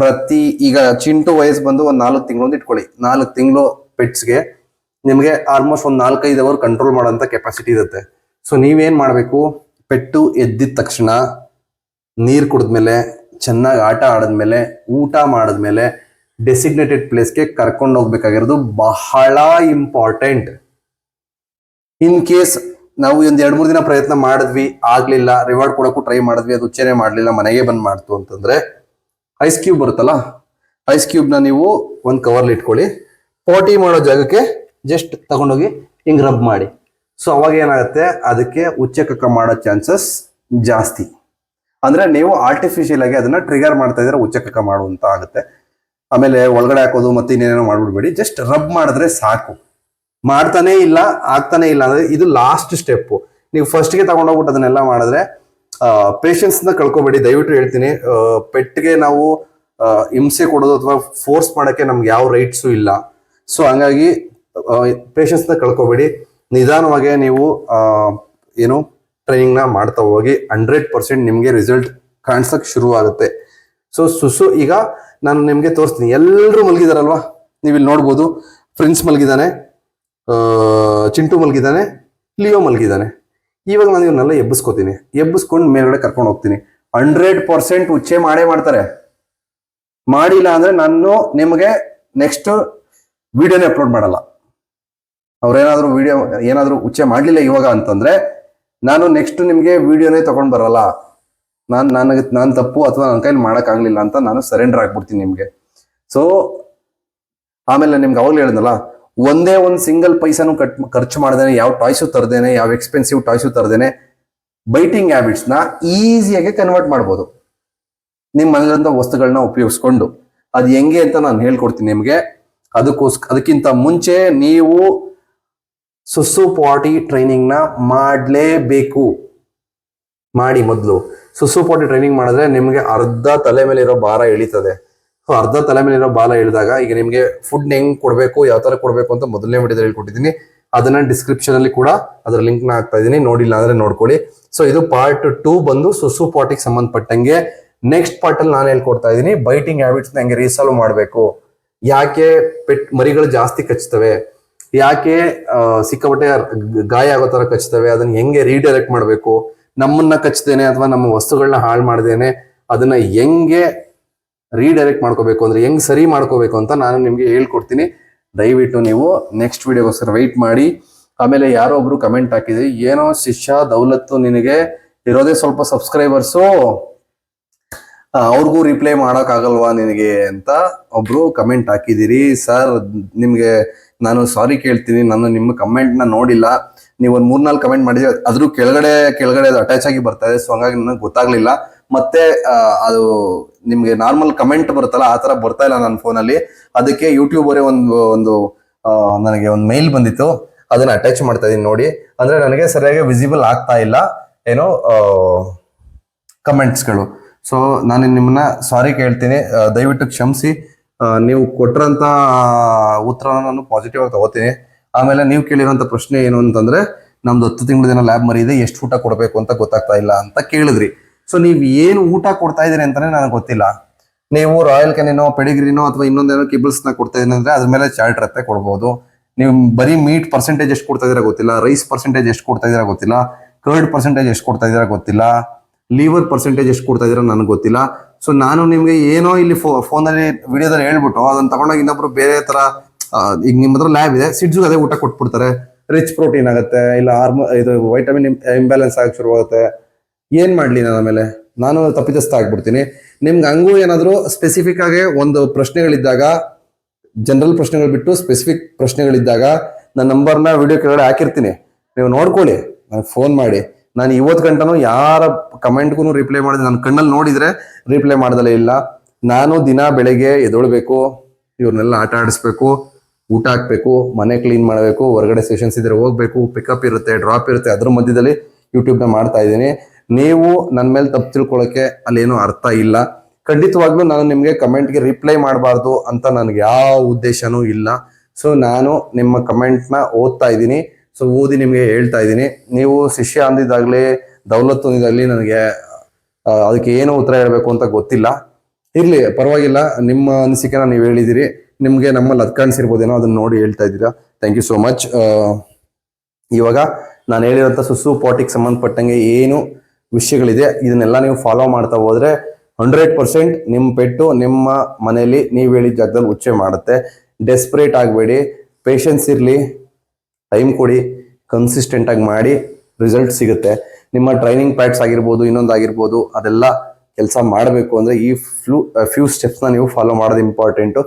ಪ್ರತಿ, ಈಗ ಚಿಂಟು ವಯಸ್ಸು ಬಂದು ಒಂದು ನಾಲ್ಕು ತಿಂಗಳು ಅಂತ ಇಟ್ಕೊಳ್ಳಿ. ನಾಲ್ಕು ತಿಂಗಳು ಪೆಟ್ಸ್ಗೆ ನಿಮಗೆ ಆಲ್ಮೋಸ್ಟ್ ಒಂದು ನಾಲ್ಕೈದು ಅವರ್ ಕಂಟ್ರೋಲ್ ಮಾಡೋಂಥ ಕೆಪಾಸಿಟಿ ಇರುತ್ತೆ. ಸೊ ನೀವೇನು ಮಾಡಬೇಕು? ಪೆಟ್ಟು ಎದ್ದಿದ ತಕ್ಷಣ ನೀರು ಕುಡಿದ್ಮೇಲೆ, ಚೆನ್ನಾಗಿ ಆಟ ಆಡಿದ್ಮೇಲೆ, ಊಟ ಮಾಡಿದ್ಮೇಲೆ ಡೆಸಿಗ್ನೇಟೆಡ್ ಪ್ಲೇಸ್ಗೆ ಕರ್ಕೊಂಡು ಹೋಗ್ಬೇಕಾಗಿರೋದು ಬಹಳ ಇಂಪಾರ್ಟೆಂಟ್ ಇನ್ ಕೇಸ್ ನಾವು ಒಂದು ಎರಡು ಮೂರು ದಿನ ಪ್ರಯತ್ನ ಮಾಡಿದ್ವಿ, ಆಗಲಿಲ್ಲ ರಿವಾರ್ಡ್ ಕೊಡೋಕ್ಕೂ ಟ್ರೈ ಮಾಡಿದ್ವಿ, ಅದು ಉಚ್ಚನೆ ಮಾಡಲಿಲ್ಲ, ಮನೆಗೆ ಬಂದ್ ಮಾಡ್ತು ಅಂತಂದ್ರೆ ಐಸ್ ಕ್ಯೂಬ್ ಬರುತ್ತಲ್ಲ ಐಸ್ ಕ್ಯೂಬ್ನ ನೀವು ಒಂದು ಕವರ್ಲಿ ಇಟ್ಕೊಳ್ಳಿ. ಪೋಟಿ ಮಾಡೋ ಜಾಗಕ್ಕೆ ಜಸ್ಟ್ ತಗೊಂಡೋಗಿ ಹಿಂಗೆ ರಬ್ ಮಾಡಿ. ಸೊ ಅವಾಗ ಏನಾಗುತ್ತೆ, ಅದಕ್ಕೆ ಉಚ್ಚೆ ಕಕ್ಕ ಮಾಡೋ ಚಾನ್ಸಸ್ ಜಾಸ್ತಿ. ಅಂದ್ರೆ ನೀವು ಆರ್ಟಿಫಿಷಿಯಲ್ ಆಗಿ ಅದನ್ನ ಟ್ರಿಗರ್ ಮಾಡ್ತಾ ಇದ್ರೆ ಉಚ್ಚಕಕ್ಕ ಮಾಡುವಂತ ಆಗುತ್ತೆ. ಆಮೇಲೆ ಒಳಗಡೆ ಹಾಕೋದು ಮತ್ತೆ ಇನ್ನೇನೋ ಮಾಡ್ಬಿಡ್ಬೇಡಿ. ಜಸ್ಟ್ ರಬ್ ಮಾಡಿದ್ರೆ ಸಾಕು. ಮಾಡ್ತಾನೆ ಇಲ್ಲ, ಆಗ್ತಾನೆ ಇಲ್ಲ. ಅಂದ್ರೆ ಇದು ಲಾಸ್ಟ್ ಸ್ಟೆಪ್ ನೀವು ಫಸ್ಟ್ಗೆ ತಗೊಂಡೋಗ್ಬಿಟ್ಟು ಅದನ್ನೆಲ್ಲ ಮಾಡಿದ್ರೆ ಪೇಷನ್ಸ್ನ ಕಳ್ಕೊಬೇಡಿ. ದಯವಿಟ್ಟು ಹೇಳ್ತೀನಿ ಪೆಟ್ಗೆ ನಾವು ಹಿಂಸೆ ಕೊಡೋದು ಅಥವಾ ಫೋರ್ಸ್ ಮಾಡೋಕ್ಕೆ ನಮ್ಗೆ ಯಾವ ರೈಟ್ಸು ಇಲ್ಲ. ಸೊ ಹಂಗಾಗಿ ಪೇಷನ್ಸ್ನ ಕಳ್ಕೊಬೇಡಿ. ನಿಧಾನವಾಗಿ ನೀವು ಏನು ಟ್ರೈನಿಂಗ್ನ ಮಾಡ್ತಾ ಹೋಗಿ ಹಂಡ್ರೆಡ್ ಪರ್ಸೆಂಟ್ ನಿಮಗೆ ರಿಸಲ್ಟ್ ಕಾಣಿಸಕ್ ಶುರು ಆಗುತ್ತೆ ಸೊ ಸುಸು ಈಗ ನಾನು ನಿಮಗೆ ತೋರಿಸ್ತೀನಿ. ಎಲ್ಲರೂ ಮಲಗಿದಾರಲ್ವಾ? ನೀವು ಇಲ್ಲಿ ನೋಡ್ಬೋದು ಪ್ರಿನ್ಸ್ ಮಲಗಿದ್ದಾನೆ ಚಿಂಟು ಮಲಗಿದ್ದಾನೆ ಲಿಯೋ ಮಲಗಿದಾನೆ. ಇವಾಗ ನಾನು ಇವನ್ನೆಲ್ಲ ಎಬ್ಬಿಸ್ಕೋತೀನಿ. ಎಬ್ಬಿಸ್ಕೊಂಡು ಮೇಲ್ಗಡೆ ಕರ್ಕೊಂಡು ಹೋಗ್ತೀನಿ. ಹಂಡ್ರೆಡ್ ಪರ್ಸೆಂಟ್ ಉಚ್ಚೆ ಮಾಡೇ ಮಾಡ್ತಾರೆ. ಮಾಡಿಲ್ಲ ಅಂದ್ರೆ ನಾನು ನಿಮಗೆ ನೆಕ್ಸ್ಟ್ ವಿಡಿಯೋನೇ ಅಪ್ಲೋಡ್ ಮಾಡಲ್ಲ. ಅವ್ರೇನಾದ್ರೂ ವಿಡಿಯೋ ಏನಾದರೂ ಉಚ್ಚೆ ಮಾಡಲಿಲ್ಲ ಇವಾಗ ಅಂತಂದ್ರೆ ನಾನು ನೆಕ್ಸ್ಟ್ ನಿಮಗೆ ವಿಡಿಯೋನೇ ತಗೊಂಡ್ ಬರಲ್ಲ. ನಾನು ನನಗೆ, ನಾನು ತಪ್ಪು ಅಥವಾ ನನ್ನ ಕೈಲಿ ಮಾಡೋಕ್ಕಾಗಲಿಲ್ಲ ಅಂತ ನಾನು ಸರೆಂಡರ್ ಆಗ್ಬಿಡ್ತೀನಿ ನಿಮಗೆ. ಸೊ ಆಮೇಲೆ ನಿಮ್ಗೆ ಅವಾಗಲೇ ಹೇಳಿದ್ನಲ್ಲ ಒಂದೇ ಒಂದು ಸಿಂಗಲ್ ಪೈಸಾನು ಕಟ್ ಖರ್ಚು ಮಾಡ್ದೇನೆ, ಯಾವ ಟಾಯ್ಸು ತರ್ದೇನೆ, ಯಾವ ಎಕ್ಸ್ಪೆನ್ಸಿವ್ ಟಾಯ್ಸು ತರ್ದೇನೆ ಬೈಟಿಂಗ್ ಹ್ಯಾಬಿಟ್ಸ್ನ ಈಸಿಯಾಗಿ ಕನ್ವರ್ಟ್ ಮಾಡ್ಬೋದು. ನಿಮ್ಮ ಮನೆಯಲ್ಲಿರುವಂಥ ವಸ್ತುಗಳನ್ನ ಉಪಯೋಗಿಸ್ಕೊಂಡು, ಅದು ಹೆಂಗೆ ಅಂತ ನಾನು ಹೇಳ್ಕೊಡ್ತೀನಿ ನಿಮಗೆ. ಅದಕ್ಕೋಸ್ಕರ ಅದಕ್ಕಿಂತ ಮುಂಚೆ ನೀವು ಸುಸು ಪಾಟಿ ಟ್ರೈನಿಂಗ್ನ ಮಾಡಲೇಬೇಕು. ಮಾಡಿ ಮೊದಲು. ಸುಸು ಪಾಟಿ ಟ್ರೈನಿಂಗ್ ಮಾಡಿದ್ರೆ ನಿಮಗೆ ಅರ್ಧ ತಲೆ ಮೇಲೆ ಇರೋ ಭಾರ ಇಳಿತದೆ. ಸೊ ಅರ್ಧ ತಲೆ ಮೇಲೆ ಇರೋ ಬಾಲ ಇಳಿದಾಗ ಈಗ ನಿಮಗೆ ಫುಡ್ ಹೆಂಗ್ ಕೊಡಬೇಕು, ಯಾವ ತರ ಕೊಡಬೇಕು ಅಂತ ಮೊದಲನೇ ವಿಡಿಯೋದಲ್ಲಿ ಹೇಳ್ಕೊಟ್ಟಿದ್ದೀನಿ ಅದನ್ನ ಡಿಸ್ಕ್ರಿಪ್ಷನ್ ಅಲ್ಲಿ ಕೂಡ ಅದರ ಲಿಂಕ್ನ ಹಾಕ್ತಾ ಇದ್ದೀನಿ ನೋಡಿಲ್ಲ ಅಂದ್ರೆ ನೋಡ್ಕೊಳ್ಳಿ. ಸೊ ಇದು ಪಾರ್ಟ್ ಟೂ ಬಂದು ಸುಸು ಪಾಟಿಗೆ ಸಂಬಂಧಪಟ್ಟಂಗೆ ನೆಕ್ಸ್ಟ್ ಪಾರ್ಟ್ ಅಲ್ಲಿ ನಾನು ಹೇಳ್ಕೊಡ್ತಾ ಇದ್ದೀನಿ ಬೈಟಿಂಗ್ ಹ್ಯಾಬಿಟ್ಸ್ ಹೆಂಗೆ ರೀಸಾಲ್ವ್ ಮಾಡಬೇಕು? ಯಾಕೆ ಪೆಟ್ ಮರಿಗಳು ಜಾಸ್ತಿ ಕಚ್ತವೆ ಯಾಕೆ ಸಿಕ್ಕಾಪಟ್ಟೆ ಗಾಯ ಆಗೋ ತರ ಕಚ್ತವೆ ಅದನ್ನ ಹೆಂಗೆ ರೀಡೈರೆಕ್ಟ್ ಮಾಡಬೇಕು? ನಮ್ಮನ್ನ ಕಚ್ತೇನೆ ಅಥವಾ ನಮ್ಮ ವಸ್ತುಗಳನ್ನ ಹಾಳು ಮಾಡ್ದೇನೆ? ಅದನ್ನ ಹೆಂಗೆ ರೀಡೈರೆಕ್ಟ್ ಮಾಡ್ಕೋಬೇಕು ಅಂದ್ರೆ ಹೆಂಗ್ ಸರಿ ಮಾಡ್ಕೋಬೇಕು ಅಂತ ನಾನು ನಿಮ್ಗೆ ಹೇಳ್ಕೊಡ್ತೀನಿ. ದಯವಿಟ್ಟು ನೀವು ನೆಕ್ಸ್ಟ್ ವಿಡಿಯೋಗೋಸ್ಕರ ವೆಯ್ಟ್ ಮಾಡಿ. ಆಮೇಲೆ ಯಾರೋ ಒಬ್ರು ಕಮೆಂಟ್ ಹಾಕಿದ್ರಿ, ಏನೋ ಶಿಷ್ಯ ದೌಲತ್ತು ನಿನಗೆ ಇರೋದೇ ಸ್ವಲ್ಪ ಸಬ್ಸ್ಕ್ರೈಬರ್ಸು ಅವ್ರಿಗೂ ರಿಪ್ಲೈ ಆಗಲ್ವಾ ನಿನಗೆ ಅಂತ ಒಬ್ರು ಕಮೆಂಟ್ ಹಾಕಿದ್ದೀರಿ. ಸರ್ ನಿಮಗೆ ನಾನು ಸಾರಿ ಕೇಳ್ತೀನಿ, ನಾನು ನಿಮ್ಮ ಕಮೆಂಟ್ನ ನೋಡಿಲ್ಲ. ನೀವು ಒಂದು ಮೂರ್ನಾಲ್ಕು ಕಮೆಂಟ್ ಮಾಡಿದ್ರೆ ಅದ್ರ ಕೆಳಗಡೆ ಕೆಳಗಡೆ ಅದು ಅಟ್ಯಾಚ್ ಆಗಿ ಬರ್ತಾ ಇದೆ ಸೊ ಹಂಗಾಗಿ ನನಗೆ ಗೊತ್ತಾಗ್ಲಿಲ್ಲ. ಮತ್ತೆ ಅದು ನಿಮ್ಗೆ ನಾರ್ಮಲ್ ಕಮೆಂಟ್ ಬರುತ್ತಲ್ಲ, ಆ ತರ ಬರ್ತಾ ಇಲ್ಲ ನನ್ನ ಫೋನಲ್ಲಿ ಅದಕ್ಕೆ ಯೂಟ್ಯೂಬ್ ಅವರೇ ಒಂದು ಒಂದು ನನಗೆ ಒಂದು ಮೇಲ್ ಬಂದಿತ್ತು. ಅದನ್ನ ಅಟ್ಯಾಚ್ ಮಾಡ್ತಾ ಇದೀನಿ ನೋಡಿ. ಅಂದ್ರೆ ನನಗೆ ಸರಿಯಾಗಿ ವಿಸಿಬಲ್ ಆಗ್ತಾ ಇಲ್ಲ, ಏನೋ ಕಮೆಂಟ್ಸ್ಗಳು ಸೊ ನಾನು ನಿಮ್ಮನ್ನ ಸಾರಿ ಕೇಳ್ತೀನಿ. ದಯವಿಟ್ಟು ಕ್ಷಮಿಸಿ. ನೀವು ಕೊಟ್ಟಿರೋಂಥ ಉತ್ತರನ ನಾನು ಪಾಸಿಟಿವ್ ಆಗಿ ತಗೋತೀನಿ. ಆಮೇಲೆ ನೀವು ಕೇಳಿರೋಂಥ ಪ್ರಶ್ನೆ ಏನು ಅಂತಂದ್ರೆ, ನಮ್ದು ಹತ್ತು ತಿಂಗಳ ದಿನ ಲ್ಯಾಬ್ ಮರಿ ಇದೆ, ಎಷ್ಟು ಊಟ ಕೊಡಬೇಕು ಅಂತ ಗೊತ್ತಾಗ್ತಾ ಇಲ್ಲ ಅಂತ ಕೇಳಿದ್ರಿ. ಸೊ ನೀವು ಏನು ಊಟ ಕೊಡ್ತಾ ಇದೀರಿ ಅಂತಾನೆ ನನಗೆ ಗೊತ್ತಿಲ್ಲ. ನೀವು ರಾಯಲ್ ಕೆನೆನೋ ಪೆಡಿಗ್ರಿನೋ ಅಥವಾ ಇನ್ನೊಂದೇನೋ ಕಿಬಲ್ಸ್ನ ಕೊಡ್ತಾ ಇದೀನಿ ಅಂದ್ರೆ ಅದ್ರ ಮೇಲೆ ಚಾರ್ಟ್ ರತ್ತೆ ಕೊಡ್ಬೋದು. ನೀವು ಬರೀ ಮೀಟ್ ಪರ್ಸೆಂಟೇಜ್ ಎಷ್ಟು ಕೊಡ್ತಾ ಇದೀರಾ ಗೊತ್ತಿಲ್ಲ, ರೈಸ್ ಪರ್ಸೆಂಟೇಜ್ ಎಷ್ಟು ಕೊಡ್ತಾ ಇದೀರಾ ಗೊತ್ತಿಲ್ಲ, ಕರ್ಡ್ ಪರ್ಸೆಂಟೇಜ್ ಎಷ್ಟು ಕೊಡ್ತಾ ಇದೀರಾ ಗೊತ್ತಿಲ್ಲ, ಲೀವರ್ ಪರ್ಸೆಂಟೇಜ್ ಎಷ್ಟು ಕೊಡ್ತಾ ಇದೀರಾ ನನಗೆ ಗೊತ್ತಿಲ್ಲ. ಸೊ ನಾನು ನಿಮಗೆ ಏನೋ ಇಲ್ಲಿ ಫೋನಲ್ಲಿ ವಿಡಿಯೋದಲ್ಲಿ ಹೇಳ್ಬಿಟ್ಟು ಅದನ್ನ ತಗೊಂಡೋಗಿ ಇನ್ನೊಬ್ರು ಬೇರೆ ತರ ಈಗ ನಿಮ್ಮ ಹತ್ರ ಲ್ಯಾಬ್ ಇದೆ ಸಿಡ್ಸ್ಗೆ ಅದೇ ಊಟ ಕೊಟ್ಬಿಡ್ತಾರೆ. ರಿಚ್ ಪ್ರೋಟೀನ್ ಆಗುತ್ತೆ, ಇಲ್ಲ ಹಾರ್ಮೋ ಇದು ವೈಟಮಿನ್ ಇಂಬ್ಯಾಲೆನ್ಸ್ ಆಗಕ್ಕೆ ಶುರುವಾಗುತ್ತೆ. ಏನ್ ಮಾಡ್ಲಿ ನಾನು ಆಮೇಲೆ ನಾನು ತಪ್ಪಿತಸ್ಥ ಆಗ್ಬಿಡ್ತೀನಿ. ನಿಮ್ಗೆ ಹಂಗೂ ಏನಾದರೂ ಸ್ಪೆಸಿಫಿಕ್ ಆಗಿ ಒಂದು ಪ್ರಶ್ನೆಗಳಿದ್ದಾಗ ಜನರಲ್ ಪ್ರಶ್ನೆಗಳು ಬಿಟ್ಟು ಸ್ಪೆಸಿಫಿಕ್ ಪ್ರಶ್ನೆಗಳಿದ್ದಾಗ ನನ್ನ ನಂಬರ್ನ ವಿಡಿಯೋ ಕೆಳಗಡೆ ಹಾಕಿರ್ತೀನಿ. ನೀವು ನೋಡ್ಕೊಳ್ಳಿ, ನನಗೆ ಫೋನ್ ಮಾಡಿ. ನಾನು ಇವತ್ತು ಗಂಟನೂ ಯಾರ ಕಮೆಂಟ್ಗೂ ರಿಪ್ಲೈ ಮಾಡಿದೆ ನನ್ನ ಕಣ್ಣಲ್ಲಿ ನೋಡಿದ್ರೆ ರಿಪ್ಲೈ ಮಾಡ್ದಲೇ ಇಲ್ಲ. ನಾನು ದಿನ ಬೆಳಗ್ಗೆ ಎದೊಳ್ಬೇಕು ಇವ್ರನ್ನೆಲ್ಲ ಆಟ ಆಡಿಸ್ಬೇಕು, ಊಟ ಹಾಕ್ಬೇಕು, ಮನೆ ಕ್ಲೀನ್ ಮಾಡಬೇಕು, ಹೊರಗಡೆ ಸೆಷನ್ಸ್ ಇದ್ರೆ ಹೋಗ್ಬೇಕು ಪಿಕಪ್ ಇರುತ್ತೆ ಡ್ರಾಪ್ ಇರುತ್ತೆ. ಅದ್ರ ಮಧ್ಯದಲ್ಲಿ ಯೂಟ್ಯೂಬ್ನ ಮಾಡ್ತಾ ಇದ್ದೀನಿ. ನೀವು ನನ್ನ ಮೇಲೆ ತಪ್ಪು ತಿಳ್ಕೊಳ್ಳೋಕೆ ಅಲ್ಲೇನು ಅರ್ಥ ಇಲ್ಲ. ಖಂಡಿತವಾಗ್ಲೂ ನಾನು ನಿಮಗೆ ಕಮೆಂಟ್ಗೆ ರಿಪ್ಲೈ ಮಾಡಬಾರ್ದು ಅಂತ ನನಗೆ ಯಾವ ಉದ್ದೇಶನೂ ಇಲ್ಲ. ಸೊ ನಾನು ನಿಮ್ಮ ಕಮೆಂಟ್ನ ಓದ್ತಾ ಇದ್ದೀನಿ. ಸೊ ಓದಿ ನಿಮಗೆ ಹೇಳ್ತಾ ಇದ್ದೀನಿ. ನೀವು ಶಿಷ್ಯ ಅಂದಿದ್ದಾಗಲಿ ದೌಲತ್ತು ಅಂದಿದ್ದಾಗಲಿ ನನಗೆ ಅದಕ್ಕೆ ಏನು ಉತ್ತರ ಹೇಳಬೇಕು ಅಂತ ಗೊತ್ತಿಲ್ಲ. ಇರಲಿ, ಪರವಾಗಿಲ್ಲ. ನಿಮ್ಮ ಅನಿಸಿಕೆನ ನೀವು ಹೇಳಿದ್ದೀರಿ. ನಿಮಗೆ ನಮ್ಮಲ್ಲಿ ಅದು ಕಾಣಿಸಿರ್ಬೋದೇನೋ ಅದನ್ನ ನೋಡಿ ಹೇಳ್ತಾ ಇದ್ದೀರಾ. ಥ್ಯಾಂಕ್ ಯು ಸೋ ಮಚ್ ಇವಾಗ ನಾನು ಹೇಳಿರೋಂಥ ಸುಸು ಪಾಟಿಗೆ ಸಂಬಂಧಪಟ್ಟಂಗೆ ಏನು ವಿಷಯಗಳಿದೆ. ಇದನ್ನೆಲ್ಲ ನೀವು ಫಾಲೋ ಮಾಡ್ತಾ ಹೋದ್ರೆ ಹಂಡ್ರೆಡ್ ಪರ್ಸೆಂಟ್ ನಿಮ್ಮ ಪೆಟ್ಟು ನಿಮ್ಮ ಮನೆಯಲ್ಲಿ ನೀವು ಹೇಳಿದ ಜಾಗದಲ್ಲಿ ಉಚ್ಚೆ ಮಾಡುತ್ತೆ. ಡೆಸ್ಪರೇಟ್ ಆಗಬೇಡಿ ಪೇಷನ್ಸ್ ಇರಲಿ ಟೈಮ್ ಕೊಡಿ ಕನ್ಸಿಸ್ಟೆಂಟ್ ಆಗಿ ಮಾಡಿ ರಿಸಲ್ಟ್ ಸಿಗುತ್ತೆ. ನಿಮ್ಮ ಟ್ರೈನಿಂಗ್ ಪ್ಯಾಟ್ಸ್ ಆಗಿರ್ಬೋದು, ಇನ್ನೊಂದು ಆಗಿರ್ಬೋದು, ಅದೆಲ್ಲ ಕೆಲಸ ಮಾಡಬೇಕು ಅಂದ್ರೆ ಈ ಫ್ಲೂ ಫ್ಯೂ ಸ್ಟೆಪ್ಸ್ನ ನೀವು ಫಾಲೋ ಮಾಡೋದು ಇಂಪಾರ್ಟೆಂಟು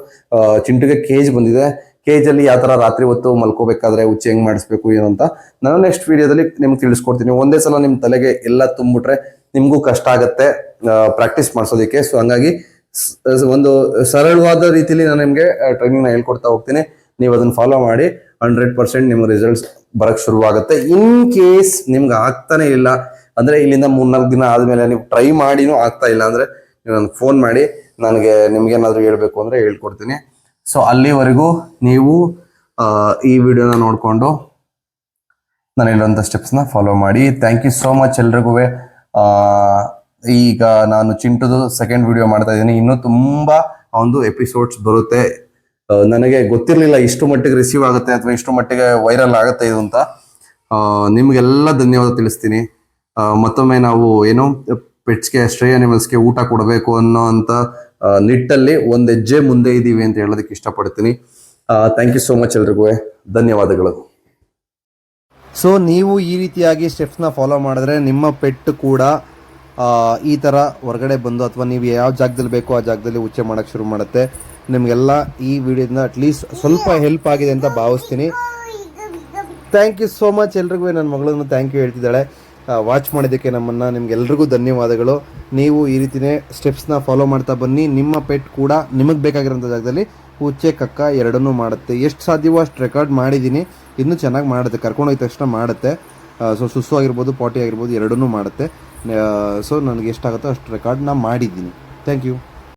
ಚಿಂಟುಗೆ ಕೇಜ್ ಬಂದಿದೆ. ಕೇಜ್ ಅಲ್ಲಿ ಯಾವ ಥರ ರಾತ್ರಿ ಹೊತ್ತು ಮಲ್ಕೋಬೇಕಾದ್ರೆ ಉಚ್ಚೆ ಹೆಂಗೆ ಮಾಡಿಸ್ಬೇಕು, ಏನು ಅಂತ ನಾನು ನೆಕ್ಸ್ಟ್ ವಿಡಿಯೋದಲ್ಲಿ ನಿಮ್ಗೆ ತಿಳಿಸ್ಕೊಡ್ತೀನಿ. ಒಂದೇ ಸಲ ನಿಮ್ಮ ತಲೆಗೆ ಎಲ್ಲ ತುಂಬಿಟ್ರೆ ನಿಮಗೂ ಕಷ್ಟ ಆಗುತ್ತೆ ಪ್ರಾಕ್ಟೀಸ್ ಮಾಡಿಸೋದಕ್ಕೆ. ಸೊ ಹಂಗಾಗಿ ಒಂದು ಸರಳವಾದ ರೀತಿಲಿ ನಾನು ನಿಮಗೆ ಟ್ರೈನಿಂಗ್ನ ಹೇಳ್ಕೊಡ್ತಾ ಹೋಗ್ತೀನಿ. ನೀವು ಅದನ್ನ ಫಾಲೋ ಮಾಡಿ ಹಂಡ್ರೆಡ್ ಪರ್ಸೆಂಟ್ ನಿಮ್ಮ ರಿಸಲ್ಟ್ಸ್ ಬರಕ್ ಶುರುವಾಗುತ್ತೆ. ಇನ್ ಕೇಸ್ ನಿಮ್ಗೆ ಆಗ್ತಾನೆ ಇಲ್ಲ, ಅಂದ್ರೆ ಇಲ್ಲಿಂದ ಮೂರ್ನಾಲ್ಕು ದಿನ ಆದ್ಮೇಲೆ ನೀವು ಟ್ರೈ ಮಾಡಿನೂ ಆಗ್ತಾ ಇಲ್ಲ, ಅಂದ್ರೆ ನೀವು ನನಗೆ ಫೋನ್ ಮಾಡಿ, ನನಗೆ ನಿಮ್ಗೆ ಹೇಳಬೇಕು ಅಂದ್ರೆ ಹೇಳ್ಕೊಡ್ತೀನಿ. ಸೊ ಅಲ್ಲಿವರೆಗೂ ನೀವು ಈ ವಿಡಿಯೋನ ನೋಡಿಕೊಂಡು ನಾನು ಹೇಳುವಂಥ ಸ್ಟೆಪ್ಸ್ನ ಫಾಲೋ ಮಾಡಿ. ಥ್ಯಾಂಕ್ ಯು ಸೋ ಮಚ್ ಎಲ್ರಿಗೂ. ಈಗ ನಾನು ಚಿಂಟುದು ಸೆಕೆಂಡ್ ವಿಡಿಯೋ ಮಾಡ್ತಾ ಇದ್ದೀನಿ. ಇನ್ನೂ ತುಂಬ ಒಂದು ಎಪಿಸೋಡ್ಸ್ ಬರುತ್ತೆ. ನನಗೆ ಗೊತ್ತಿರಲಿಲ್ಲ ಇಷ್ಟು ಮಟ್ಟಿಗೆ ರಿಸೀವ್ ಆಗುತ್ತೆ ಅಥವಾ ಇಷ್ಟು ಮಟ್ಟಿಗೆ ವೈರಲ್ ಆಗುತ್ತೆ ಇದು ಅಂತ. ನಿಮಗೆಲ್ಲ ಧನ್ಯವಾದ ತಿಳಿಸ್ತೀನಿ. ಮತ್ತೊಮ್ಮೆ ನಾವು ಏನು ಪೆಟ್ಸ್ಗೆ ಸ್ಟ್ರೇ ಅನಿಮಲ್ಸ್ಗೆ ಊಟ ಕೊಡಬೇಕು ಅನ್ನೋ ಅಂತ ನಿಟ್ಟಲ್ಲಿ ಒಂದು ಹೆಜ್ಜೆ ಮುಂದೆ ಇದ್ದೀವಿ ಅಂತ ಹೇಳೋದಕ್ಕೆ ಇಷ್ಟಪಡ್ತೀನಿ. ಥ್ಯಾಂಕ್ ಯು ಸೋ ಮಚ್ ಎಲ್ರಿಗೂ. ಧನ್ಯವಾದಗಳು. ಸೊ ನೀವು ಈ ರೀತಿಯಾಗಿ ಸ್ಟೆಪ್ಸ್ನ ಫಾಲೋ ಮಾಡಿದ್ರೆ ನಿಮ್ಮ ಪೆಟ್ ಕೂಡ ಈ ಥರ ಹೊರಗಡೆ ಬಂದು ಅಥವಾ ನೀವು ಯಾವ ಜಾಗದಲ್ಲಿ ಬೇಕೋ ಆ ಜಾಗದಲ್ಲಿ ಉಚ್ಚೆ ಮಾಡೋಕ್ಕೆ ಶುರು ಮಾಡುತ್ತೆ. ನಿಮಗೆಲ್ಲ ಈ ವಿಡಿಯೋದಿಂದ ಅಟ್ಲೀಸ್ಟ್ ಸ್ವಲ್ಪ ಹೆಲ್ಪ್ ಆಗಿದೆ ಅಂತ ಭಾವಿಸ್ತೀನಿ. ಥ್ಯಾಂಕ್ ಯು ಸೋ ಮಚ್ ಎಲ್ರಿಗೂ. ನನ್ನ ಮಗಳನ್ನು ಥ್ಯಾಂಕ್ ಯು ಹೇಳ್ತಿದ್ದಾಳೆ. ವಾಚ್ ಮಾಡಿದ್ದಕ್ಕೆ ನಮ್ಮನ್ನು ನಿಮಗೆಲ್ರಿಗೂ ಧನ್ಯವಾದಗಳು. ನೀವು ಈ ರೀತಿಯೇ ಸ್ಟೆಪ್ಸ್ನ ಫಾಲೋ ಮಾಡ್ತಾ ಬನ್ನಿ. ನಿಮ್ಮ ಪೆಟ್ ಕೂಡ ನಿಮಗೆ ಬೇಕಾಗಿರೋಂಥ ಜಾಗದಲ್ಲಿ ಉಚ್ಚೆ ಕಕ್ಕ ಎರಡನ್ನೂ ಮಾಡುತ್ತೆ. ಎಷ್ಟು ಸಾಧ್ಯವೋ ಅಷ್ಟು ರೆಕಾರ್ಡ್ ಮಾಡಿದ್ದೀನಿ. ಇನ್ನೂ ಚೆನ್ನಾಗಿ ಮಾಡುತ್ತೆ. ಕರ್ಕೊಂಡು ಹೋಗಿದ ತಕ್ಷಣ ಮಾಡುತ್ತೆ. ಸೊ ಸುಸ್ಸು ಆಗಿರ್ಬೋದು, ಪಾಟಿ ಆಗಿರ್ಬೋದು, ಎರಡನ್ನೂ ಮಾಡುತ್ತೆ. ಸೊ ನನಗೆ ಎಷ್ಟಾಗುತ್ತೋ ಅಷ್ಟು ರೆಕಾರ್ಡ್ ನಾನು ಮಾಡಿದ್ದೀನಿ. Thank you